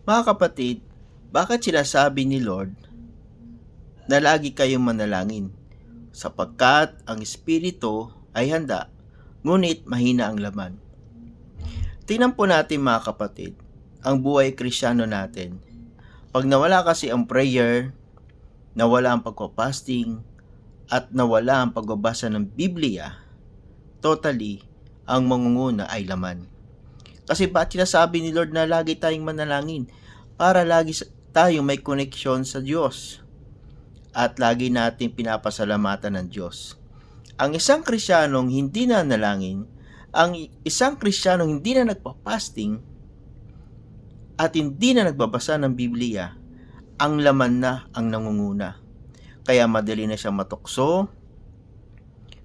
Mga kapatid, bakit sinasabi ni Lord na lagi kayong manalangin? Sapagkat ang Espiritu ay handa, ngunit mahina ang laman. Tingnan po natin mga kapatid, ang buhay krisyano natin. Pag nawala kasi ang prayer, nawala ang pagpapasting, at nawala ang pagbabasa ng Biblia, totally, ang mangunguna ay laman. Kasi ba't sinasabi ni Lord na lagi tayong manalangin? Para lagi tayong may koneksyon sa Diyos. At lagi natin pinapasalamatan ng Diyos. Ang isang Kristiyanong hindi na nalangin, ang isang Kristiyanong hindi na nagpa-fasting, at hindi na nagbabasa ng Biblia, ang laman na ang nangunguna. Kaya madali na siyang matukso,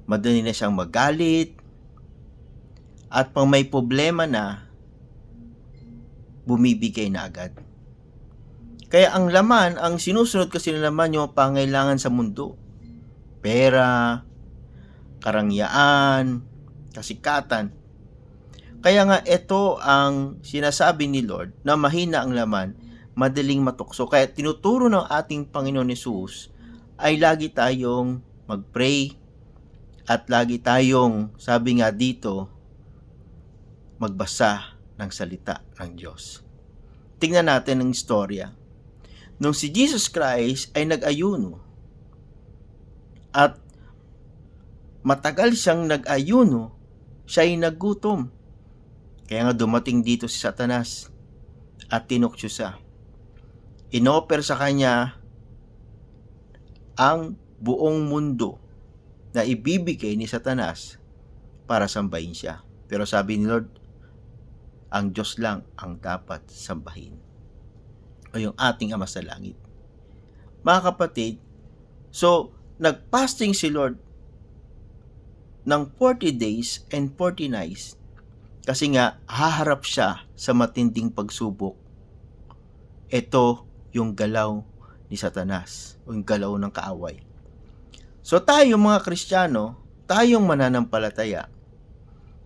madali na siyang magalit, at pang may problema na, bumibigay na agad. Kaya ang laman, ang sinusunod kasi ng laman yung pangailangan sa mundo. Pera, karangyaan, kasikatan. Kaya nga ito ang sinasabi ni Lord na mahina ang laman, madaling matukso. Kaya tinuturo ng ating Panginoon Yesus ay lagi tayong mag-pray at lagi tayong, sabi nga dito, magbasa ng salita ng Diyos. Tingnan natin ang istorya. Nung si Jesus Christ ay nag-ayuno at matagal siyang nag-ayuno, siya ay nagutom. Kaya nga dumating dito si Satanas at tinukso siya. Inoper sa kanya ang buong mundo na ibibigay ni Satanas para sambahin siya. Pero sabi ni Lord, ang Diyos lang ang dapat sambahin. O yung ating Ama sa Langit. Mga kapatid, so nagpasting si Lord ng 40 days and 40 nights kasi nga haharap siya sa matinding pagsubok. Ito yung galaw ni Satanas o yung galaw ng kaaway. So tayo mga Kristiyano, tayong mananampalataya,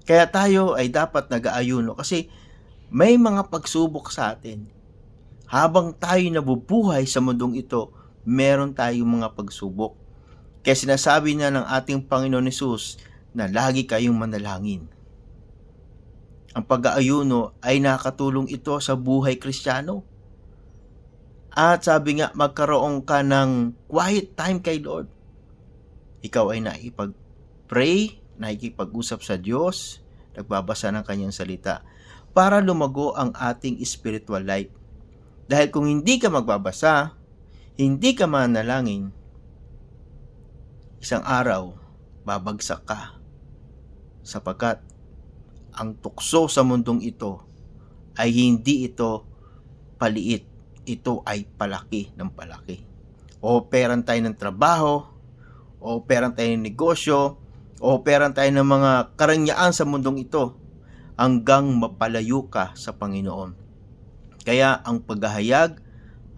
kaya tayo ay dapat nag-aayuno kasi may mga pagsubok sa atin. Habang tayo nabubuhay sa mundong ito, meron tayong mga pagsubok. Kaya sinasabi na ng ating Panginoon Yesus na lagi kayong manalangin. Ang pag-aayuno ay nakatulong ito sa buhay kristyano. At sabi nga, magkaroon ka ng quiet time kay Lord. Ikaw ay naipag-pray, nakikipag-usap sa Diyos, nagbabasa ng kanyang salita para lumago ang ating spiritual life. Dahil kung hindi ka magbabasa, hindi ka manalangin, isang araw, babagsak ka. Sapagkat ang tukso sa mundong ito ay hindi ito paliit. Ito ay palaki ng palaki. Operan tayo ng trabaho, operan tayo ng negosyo, operan tayo ng mga karangyaan sa mundong ito hanggang mapalayo ka sa Panginoon. Kaya ang paghahayag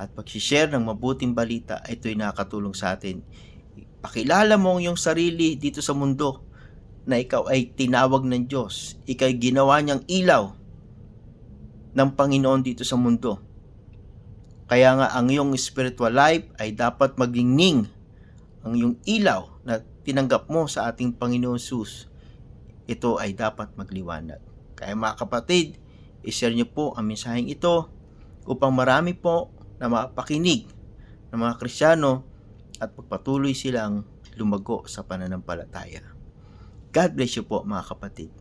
at pag-share ng mabuting balita ay ito'y nakatulong sa atin. Pakilala mo ang iyong sarili dito sa mundo na ikaw ay tinawag ng Diyos. Ikaw ay ginawa niyang ilaw ng Panginoon dito sa mundo. Kaya nga ang iyong spiritual life ay dapat maglingning ang iyong ilaw na tinanggap mo sa ating Panginoon Sus. Ito ay dapat magliwanag. Kaya mga kapatid, ishare niyo po ang mensaheng ito upang marami po na mapakinig ng mga Krisyano at pagpatuloy silang lumago sa pananampalataya. God bless you po mga kapatid.